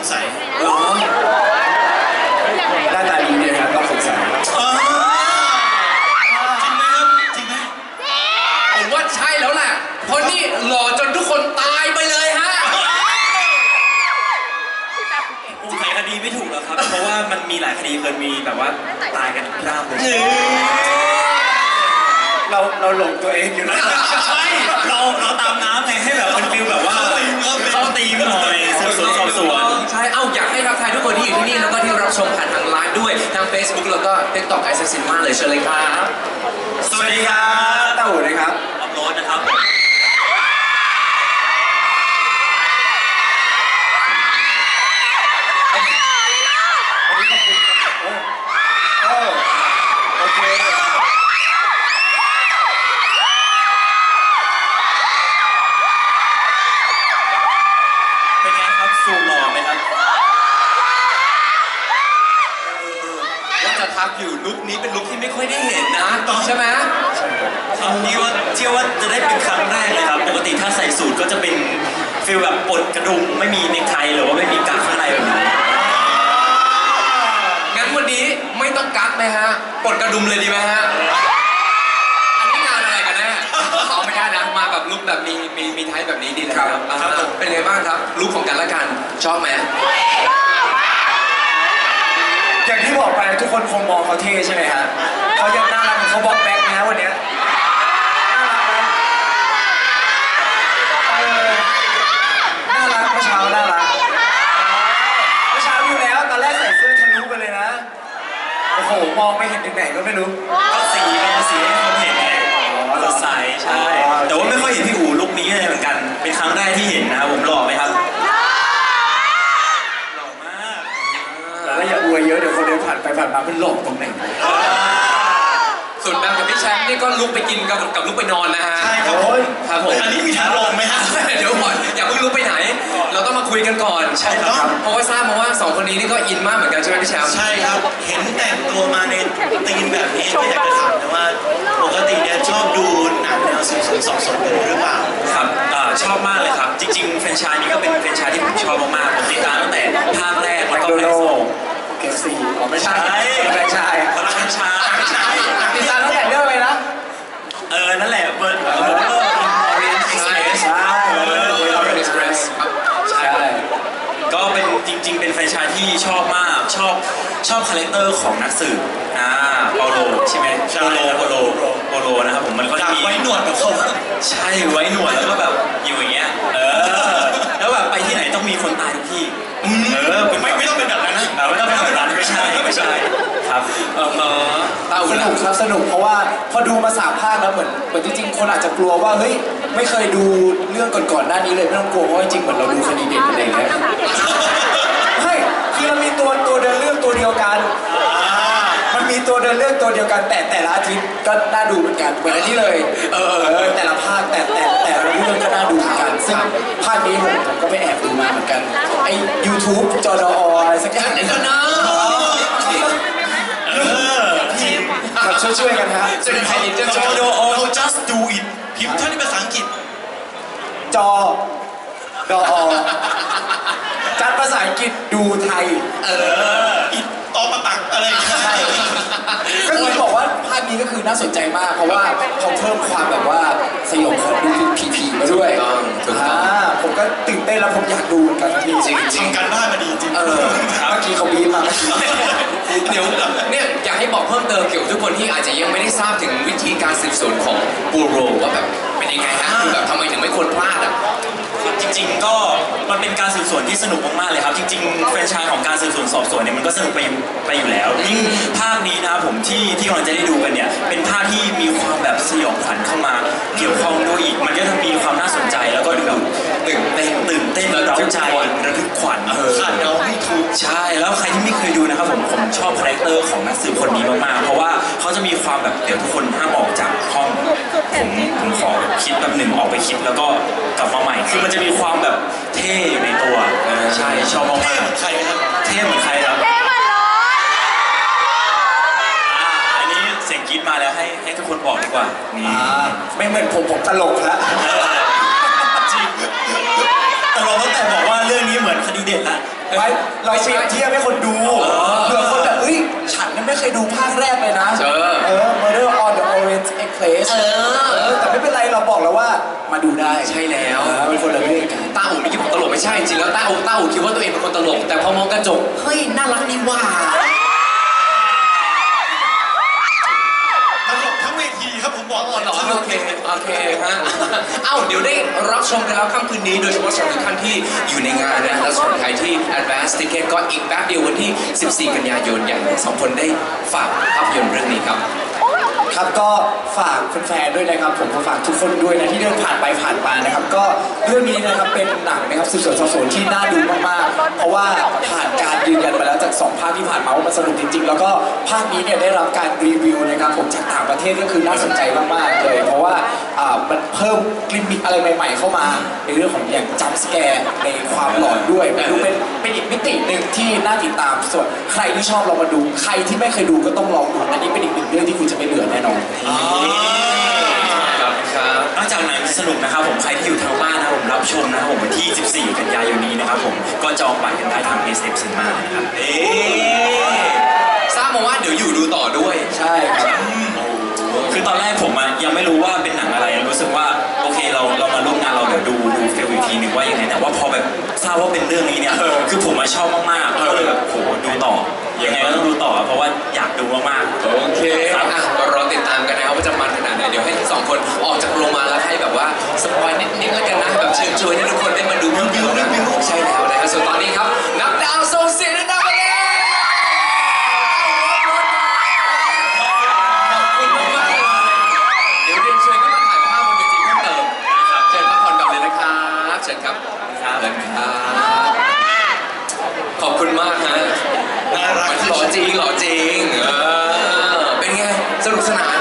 งสัยเหรอหน้าตาดีเนี่ยครับต้องสงสัยเออจริงไหมครับจริงไหมผมว่าใช่แล้วแหละเพราะนี่หล่อจนทุกคนตายไปเลยฮะผมไขคดีไม่ถูกหรอกครับ เพราะว่ามันมีหลายคดีเคยมีแบบว่าตายกันพร่ำเลยเราเราหลงตัวเองอยู่นะใช่เราเราตามน้ Facebook แล้วก็ TikTok ไอซ์ซินมาเลยเชิญเลยครับ สวัสดีครับเต้าหูนะครับอัพโหลดนะครับ ว่าจะทักอยู่ลุคนี้เป็นลุคที่ไม่ค่อยได้เห็นนะใช่ไหมครับนี่ว่าเชื่อว่าจะได้เป็นครั้งแรกเลยครับ ปกติถ้าใส่สูทก็จะเป็นฟิลแบบปลดกระดุมไม่มีเนคไทหรือว่าไม่มีกางข้างในแบบนี้งั้นวันนี้ไม่ต้องกักไหมฮะปลดกระดุมเลยดีไหมฮะอันนี้งานอะไรกันแน่เอาไม่ได้นะมาแบบลุคแบบมีมีมีไทป์แบบนี้ดีเลยครับอ่าเป็นไงบ้างครับลุคของกันและกันชอบไหม อย่างที่บอกไปทุกคนคงมองเขาเท่ใช่ไหมฮะเขายังน่ารักเหมือนเขาบอกแบ็คนะวันเนี้ยน่ารักไหมเออน่ารักเมื่อเช้าน่ารักเมื่อเช้าอยู่แล้วตอนแรกใส่เสื้อทะลุไปเลยนะโอ้โหมองไม่เห็นถึงไหนก็ไม่รู้ก็สีไงสีให้คนเห็นไงสดใสใช่ แต่ว่าไม่ค่อยเห็นพี่อู๋ลุคนี้เลยเหมือนกัน เป็นครั้งแรกที่เห็นนะครับผมหล่อไหมครับ หล่อมาก แล้วอย่าอวยเยอะเดี๋ยวคนเดิ นผ่านไปผ่านมามันหลงตรงไหนส่วนแบมกับพี่แชมป์นี่ก็ลุกไปกินกับกับลุกไปนอนนะฮะ ใช่ครับโอ้ยครับผม อันนี้มีทางลงไหมฮะ เดี๋ยวก่อนอย่าเพิ่งลุกไปไหน เราต้องมาคุยกันก่อนใช่ครับ เพราะว่าทราบมาว่าสองคนนี้นี่ก็อินมากเหมือนกันใช่ไหมพี่แชมป์ ใช่ครับ เห็นแต่งตัวมาในธีมแบบนี้ก็อยากจะถามนะว่าปกติเนี่ยชอบดูหนังแนวสืบสวนสอบสวนกันหรือเปล่า ครับอ่าชอบมากเลยครับ จริง ๆ แฟรนไชส์นี้ก็เป็นแฟรนไชส์ที่ผมชอบมากๆผมติดตามตั้งแต่ภาคแรกแมแล้วคก็โดภานัคลสองด์ เคฟซีอ๋อไม่ใช่ใช่ไม่ใช่คนละแฟรนไชส์ไม่ใช่ติดตามตั้งแต่เรื่องอะไรนะ เออ นั่นแหละเบิร์ดเออเออ Orient Express ใช่เออเอ็กซ์เพรสใช่ก็เป็นจริง ๆ เป็นแฟรนไชส์ที่ชอบมากชอบชอบคาแรคเตอร์ของนักสืบอ่าเปาโลใช่ไหมใช่โปโลโปโลโปโลนะครับผมมันก็อจะยากมีไว้หนวดแบบเขาใช่ไว้หนวดแล้วก็แบบอยู่ ครับสนุกเพราะว่าพอดูมาสามภาคแล้วเหมือนเหมือนจริงๆคนอาจจะกลัวว่าเฮ้ยไม่เคยดูเรื่องก่อนๆหน้านี้เลยไม่ต้องกลัวเพราะว่าจริงๆเหมือนเราดูคดีเด็ดอะไรอย่างเงี้ยใช่คือเรามีตัวตัวเดินเรื่องตัวเดียวกันมันมีตัวเดินเรื่องตัวเดียวกัน แต่แต่ละอาทิตย์ก็น่าดูเหมือนกันเหมือนอันนี้เลยเออเออเออแต่ละภาคแต่แต่แต่ละเรื่องก็น่าดูเหมือนกันซึ่งภาคนี้ผมผมก็ไปแอบดูมาเหมือนกันไอ้ YouTube จอดออะไรสักอย่างเดี๋ยวก่อนน มแบบช่วยๆกันฮะจะเป็นใครอินจะจชออบโดโอ just do it พิมพ์เท่านี้ภาษาอังกฤษ จอดออจัดภาษาอังกฤษดูไทย เอออิดตอประตักอะไรอย่างเงี้ยใช่ ก็คือบอกว่าภาคนี้ก็คือน่าสนใจมาก เพราะว่าเขาเพิ่มความแบบว่าสยองขวัญดูผีผีๆมาด้วยถูกต้องถูกต้อง อ่าผมก็ตื่น เต้นแล้วผมอยากดูเหมือนกันนะพี่จริงจริงทำการบ้านมาดีจริงเออเมื่อกี้เขาบีบมาเดี๋ยวเนี่ยอยากให้บอกเพิ่มเติมเกี่ยวกับทุกคนที่อาจจะยังไม่ได้ทราบถึงวิธีการสืบสวนของบูโรว่าแบบเป็นยังไงฮะคือแบบทำไมถึงไม่ควรพลาดอะจริง ๆ ก็มันเป็นการสืบสวนที่สนุกมากๆเลยครับ จริงๆแฟรนไชส์ของการสืบสวนสอบสวนเนี่ยมันก็สนุกไปไปอยู่แล้วยิ่งภาคนี้นะครับผมที่ที่กำลังจะได้ดูกันเนี่ยเป็นภาคที่มีความแบบสยองขวัญเข้ามา เกี่ยวข้องด้วยอีกมันก็จะมีความน่าสนใจแล้วก็ดู ชอบคาแรคเตอร์ของนักสืบคนนี้มากๆ เพราะว่าเขาจะมีความแบบเดี๋ยวทุกคนห้ามออกจากห้องผมผมขอคิดแบบหนึ่งออกไปคิดแล้วก็กลับมาใหม่ คือมันจะมีความแบบเท่อยู่ในตัวเออใช่ชอบเท่มากเหมือนใครครับๆเท่เหมือนใครครับอ่าอันนี้เสียงกรี๊ดมาแล้วให้ให้ทุกคนบอกดีกว่านี่อ่าไม่เหมือนผมผมตลกแล้วจริงแต่เราตั้งแต่บอกว่าเรื่องนี้เหมือนคดีเด็ดละ ไว้เราเปรียบเทียบให้คนดูเผื่อ ดูภาคแรกเลยนะ เออ เออ Murder on the Orient Express เออ เออ แต่ไม่เป็นไรเราบอกแล้วว่ามาดูได้ใช่แล้วเออเป็นคนละเรื่องกันต้าอู่ไม่คิดว่าตลกไม่ใช่จริงแล้วต้าอู่ต้าอู่คิดว่าตัวเองเป็นคนตลก แต่พอมองกระจก เฮ้ย น่ารักนี่หว่า โอเคฮะ เอ้าเดี๋ยวได้รับชมกันแล้วค่ำคืนนี้ โดยเฉพาะสำหรับทุกท่านที่อยู่ในงานนะและสำหรับใครที่ advance ticket ก็อีกแป๊บเดียววันที่ 14 กันยายนอย่างทั้งสองคนได้ฝากภาพยนตร์เรื่องนี้ครับ ครับก็ฝากแฟนๆด้วยนะครับ ผมก็ฝากทุกคนด้วยนะที่เดินผ่านไปผ่านมานะครับ ก็เรื่องนี้นะครับเป็นหนังนะครับสืบสวนสอบสวนที่น่าดูมากๆ เพราะว่าผ่านการยืนยันมาแล้วจากสองภาคที่ผ่านมาว่ามันสนุกจริง ๆ แล้วก็ภาคนี้เนี่ยได้รับการรีวิวนะครับผมจากต่างประเทศก็คือน่าสนใจมากๆเลย เพราะว่าอ่ามันเพิ่มกลิมมิคอะไรใหม่ ๆ เข้ามา ในเรื่องของอย่างจัมสแกร์ในความหลอนด้วยเป็นเป็นอีกมิติหนึ่งที่น่าติดตามส่วนใครที่ชอบลองมาดู ใครที่ไม่เคยดูก็ต้องลองดูอันนี้เป็นอีกหนึ่งเรื่องที่คุณจะไม่เบื่อแน่นอนครับครับนอกจากหนังสนุกนะครับผมใครที่อยู่ทางบ้านนะครับผมรับชมนะครับผมวันที่ 14 กันยายนนี้นะครับผมก็จองบัตรกันได้ทาง SF Cinema นะครับเอ๊ะทราบมาว่าเดี๋ยวอยู่ดูต่อด้วย ใช่ครับคือตอนแรกผมอะยังไม่รู้ว่าเป็นหนังอะไรรู้สึกว่าโอเคเราเรามาร่วมงานเราเดี๋ยวดูดูฟิลอีกทีหนึ่งว่ายังไงแต่ว่าพอแบบทราบว่าเป็นเรื่องนี้เนี่ยคือผมมาชอบมากๆก็เลยแบบโหดูต่อ ยังไงก็ต้องดูต่อเพราะว่าอยากดูมากๆ โอเคอะรอติดตามกันนะครับว่าจะมันขนาดไหนเดี๋ยวให้ทั้งสองคนออกจากโรงมาแล้วให้แบบว่าสปอยนิดๆแล้วกันนะแบบเชิญชวนให้ทุกคนได้มาดูวิววิววิวใช่แล้วนะครับส่วนตอนนี้ครับนับดาวโซเซียนดับเบิลขอบคุณมากๆเลยเดี๋ยวเรียนเชิญขึ้นมาถ่ายภาพบนเวทีเพิ่มเติมครับเชิญพักผ่อนก่อนเลยนะครับเชิญครับเชิญครับ ขอบคุณมากฮะน่า รักหล่อจริงหล่อจริงเออเป็นไงสนุกสนาน